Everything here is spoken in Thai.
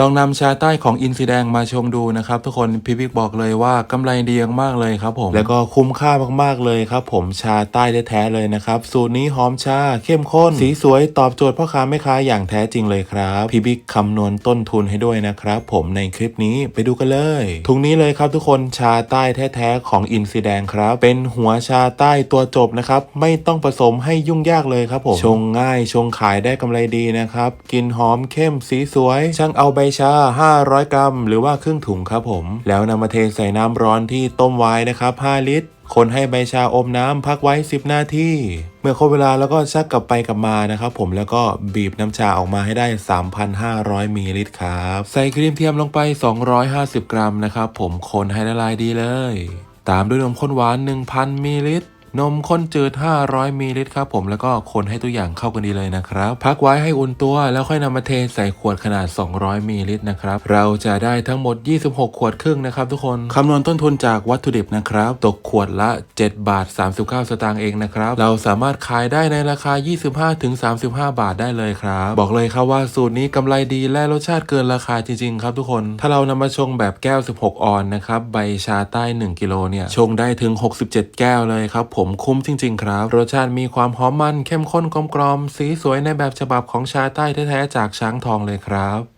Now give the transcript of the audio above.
ลองนำชาใต้ของอินซีแดงมาชงดูนะครับทุกคนพี่บิ๊กบอกเลยว่ากำไรดีมากเลยครับผมแล้วก็คุ้มค่ามากๆเลยครับผมชาใต้แท้ๆเลยนะครับสูตรนี้หอมชาเข้มข้น สีสวยตอบโจทย์พ่อค้าแม่ค้าอย่างแท้จริงเลยครับพี่บิ๊กคำนวณต้นทุนให้ด้วยนะครับผมในคลิปนี้ไปดูกันเลยถุงนี้เลยครับทุกคนชาใต้แท้ๆของอินซีแดงครับ เป็นหัวชาใต้ตัวจบนะครับไม่ต้องผสมให้ยุ่งยากเลยครับผมชงง่ายชงขายได้กำไรดีนะครับกลินหอมเข้มสีสวยช่างเอาใบชา 500 กรัม หรือว่าครึ่งถุงครับผม แล้วนำมาเทใส่น้ำร้อนที่ต้มไว้นะครับ 5 ลิตร คนให้ใบชาอมน้ำพักไว้ 10 นาทีเมื่อครบเวลาแล้วก็ชักกลับไปกลับมานะครับผมแล้วก็บีบน้ำชาออกมาให้ได้ 3,500มิลลิลิตรครับ ใส่ครีมเทียมลงไป 250 กรัมนะครับผมคนให้ละลายดีเลย ตามด้วยนมข้นหวาน 1,000มิลลิลิตร นมข้นจืด 500มิลลิลิตรครับผมแล้วก็คนให้ตัวอย่างเข้ากันดีเลยนะครับ พักไว้ให้อุ่นตัวแล้วค่อยนำมาเทใส่ขวดขนาด 200มิลลิลิตรนะครับเราจะได้ทั้งหมด 26 ขวดครึ่งนะครับทุกคนคำนวณต้นทุนจากวัตถุดิบนะครับตกขวดละ 7 บาท 39 สตางค์เองนะครับเราสามารถขายได้ในราคา 25-35 บาทได้เลยครับบอกเลยครับว่าสูตรนี้กำไรดีและรสชาติเกินราคาจริงๆครับทุกคน ถ้าเรานำมาชงแบบแก้ว 16 ออนนะครับใบชาใต้ 1 กิโลเนี่ยชงได้ถึง 67 แก้วเลยครับผมมคุ้มจริง ๆ ครับ รสชาติมีความหอมมันเข้มข้นกลมกลอมสีสวยในแบบฉบับของชาใต้แท้ๆจากช้างทองเลยครับ